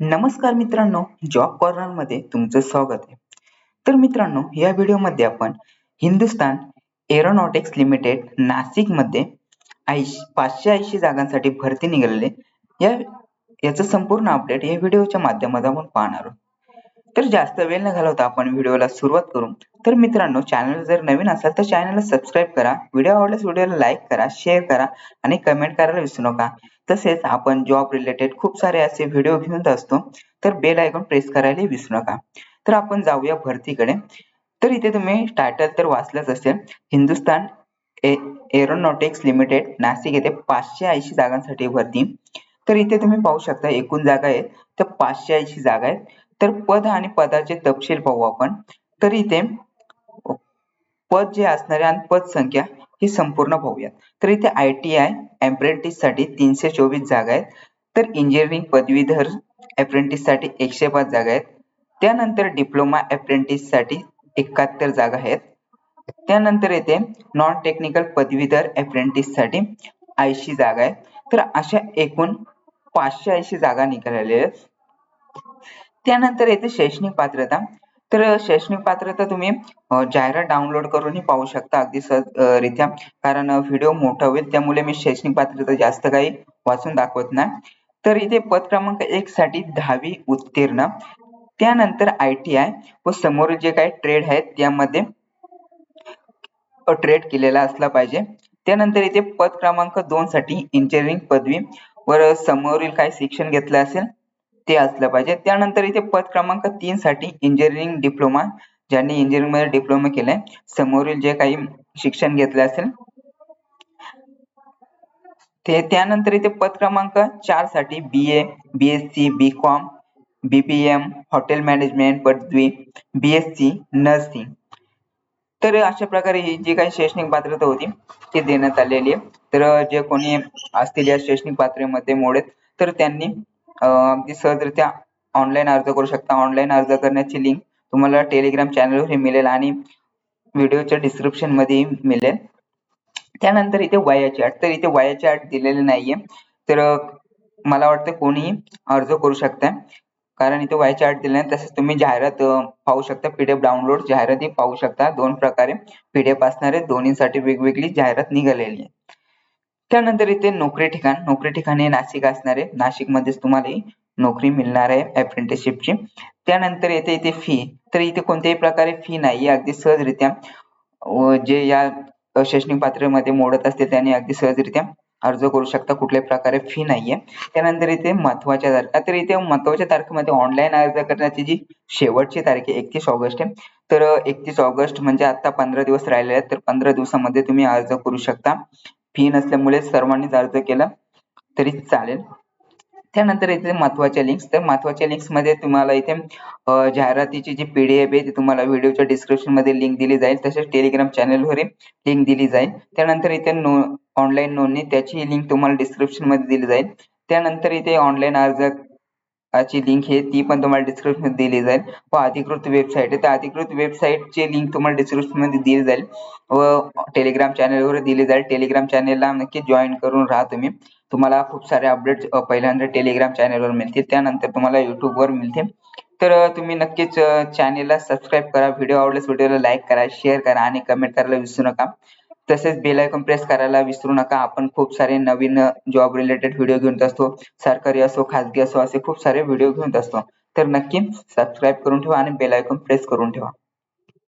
नमस्कार मित्रांनो जॉब कॉर्नरमध्ये तुमचं स्वागत आहे. तर मित्रांनो या व्हिडिओमध्ये आपण हिंदुस्तान एरोनॉटिक्स लिमिटेड नाशिकमध्ये ऐंशी पाचशे ऐंशी जागांसाठी भरती निघालेले या याचं संपूर्ण अपडेट या व्हिडिओच्या माध्यमातून आपण पाहणार आहोत. तर जास्त वेळ न घालवता आपण व्हिडिओला सुरुवात करू. तर मित्रांनो चॅनल जर नवीन असाल तर चॅनलला सबस्क्राईब करा. व्हिडिओ आवडल्यास व्हिडिओला लाईक करा शेअर करा आणि कमेंट करायला विसरू नका. तसेच आपण जॉब रिलेटेड खूप सारे असे व्हिडिओ घेऊन असतो तर बेल आयकॉन प्रेस करायला विसरू नका. तर आपण जाऊया भरतीकडे. तर इथे तुम्ही टायटल तर वाचलंच असेल. हिंदुस्तान एरोनॉटिक्स लिमिटेड नाशिक येथे पाचशे ऐंशी जागांसाठी भरती. तर इथे तुम्ही पाहू शकता एकूण जागा आहेत. तर पाचशे ऐंशी जागा आहेत. तर पद आणि पदाचे तपशील पाहू आपण. तर इथे पद जे असणारे आणि पद संख्या ही संपूर्ण पाहूयात. तर इथे आय टी आय अप्रेंटिससाठी तीनशे चोवीस जागा आहेत. तर इंजिनिअरिंग पदवीधर अप्रेंटिससाठी एकशे पाच जागा आहेत. त्यानंतर डिप्लोमा अप्रेंटिससाठी एकाहत्तर जागा आहेत. त्यानंतर येते नॉन टेक्निकल पदवीधर अप्रेंटिससाठी ऐंशी जागा आहेत. तर अशा एकूण पाचशे ऐंशी जागा निघालेल्या आहेत. त्यानंतर येते शैक्षणिक पात्रता. तर शैक्षणिक पात्रता तुम्ही जाहिरात डाउनलोड करूनही पाहू शकता अगदी सहजरित्या कारण व्हिडिओ मोठा होईल त्यामुळे मी शैक्षणिक पात्रता जास्त काही वाचून दाखवत नाही. तर इथे पद क्रमांक एक साठी दहावी उत्तीर्ण. त्यानंतर आय टी आय व समोर जे काही ट्रेड आहेत त्यामध्ये ट्रेड केलेला असला पाहिजे. त्यानंतर इथे पद क्रमांक दोन साठी इंजिनिअरिंग पदवी. वर समोरील काही शिक्षण घेतलं असेल ते असलं पाहिजे. त्यानंतर इथे पद क्रमांक तीन साठी इंजिनिअरिंग डिप्लोमा ज्यांनी इंजिनिअरिंगमध्ये डिप्लोमा केलाय. समोरील जे काही शिक्षण घेतले असेल ते त्यानंतर इथे पद क्रमांक चारसाठी B A B S C B com BPM hotel management पदवी बी एस सी नर्सिंग तर अशा प्रकारे ही जी काही शैक्षणिक पात्रता होती ती देण्यात आलेली आहे. तर जे कोणी असतील या शैक्षणिक पात्रतेमध्ये मोडेत तर त्यांनी अगदी सहजरित्या ऑनलाईन अर्ज करू शकता. ऑनलाईन अर्ज करण्याची लिंक तुम्हाला टेलिग्राम चॅनलवर मिळेल आणि व्हिडिओच्या डिस्क्रिप्शनमध्ये मिळेल. त्यानंतर इथे वयाची अट तर इथे वयाची अट दिलेली नाहीये. तर मला वाटतं कोणीही अर्ज करू शकता कारण इथे वयाची अट दिली नाही. तसेच तुम्ही जाहिरात पाहू शकता. पीडीएफ डाउनलोड जाहिरातही पाहू शकता. दोन प्रकारे. पीडीएफ असणारे दोन्हीसाठी वेगवेगळी जाहिरात निघालेली आहे. त्यानंतर इथे नोकरी ठिकाण नोकरी ठिकाणी नाशिक असणारे. नाशिक मध्येच तुम्हाला नोकरी मिळणार आहे अप्रेंटिसशिपची त्यानंतर येते इथे फी तर इथे कोणत्याही प्रकारे फी नाही अगदी सहजरित्या जे या शैक्षणिक पात्रमध्ये मोडत असते त्याने अगदी सहजरित्या अर्ज करू शकता. कुठल्याही प्रकारे फी नाहीये. त्यानंतर इथे महत्त्वाच्या तारखा. तर इथे महत्त्वाच्या तारखेमध्ये ऑनलाईन अर्ज करण्याची जी शेवटची तारीख आहे एकतीस ऑगस्ट आहे. तर एकतीस ऑगस्ट म्हणजे आता पंधरा दिवस राहिले आहेत. तर पंधरा दिवसामध्ये तुम्ही अर्ज करू शकता. फी नसल्यामुळे सर्वांनीच अर्ज केला तरी चालेल. त्यानंतर इथे महत्त्वाच्या लिंक्स तर महत्त्वाच्या लिंक्समध्ये तुम्हाला इथे जाहिरातीची जी पी डी एफ आहे ती तुम्हाला व्हिडिओच्या डिस्क्रिप्शनमध्ये लिंक दिली जाईल. तसेच टेलिग्राम चॅनलवर लिंक दिली जाईल. त्यानंतर इथे नो ऑनलाईन नोंदणी त्याची लिंक तुम्हाला डिस्क्रिप्शनमध्ये दिली जाईल. त्यानंतर इथे ऑनलाईन अर्ज ची लिंक आहे ती पण तुम्हाला डिस्क्रिप्शनमध्ये दिली जाईल. व अधिकृत वेबसाईट आहे त्या अधिकृत वेबसाईटची लिंक तुम्हाला डिस्क्रिप्शनमध्ये दिली जाईल. व टेलिग्राम चॅनलवर दिली जाईल. टेलिग्राम चॅनलला नक्की जॉईन करून राहा तुम्ही. तुम्हाला खूप सारे अपडेट्स पहिल्यांदा टेलिग्राम चॅनलवर मिळतील. त्यानंतर तुम्हाला युट्यूबवर मिळतील. तर तुम्ही नक्कीच चॅनेलला सबस्क्राईब करा. व्हिडिओ आवडल्यास व्हिडिओला लाईक करा शेअर करा आणि कमेंट करायला विसरू नका. तसेच बेल आयकॉन प्रेस करायला विसरू नका. आपण खूप सारे नवीन जॉब रिलेटेड व्हिडिओ घेऊन असतो. सरकारी असो खाजगी असो असे खूप सारे व्हिडिओ घेऊन असतो. तर नक्की सबस्क्राईब करून ठेवा आणि बेल आयकॉन प्रेस करून ठेवा.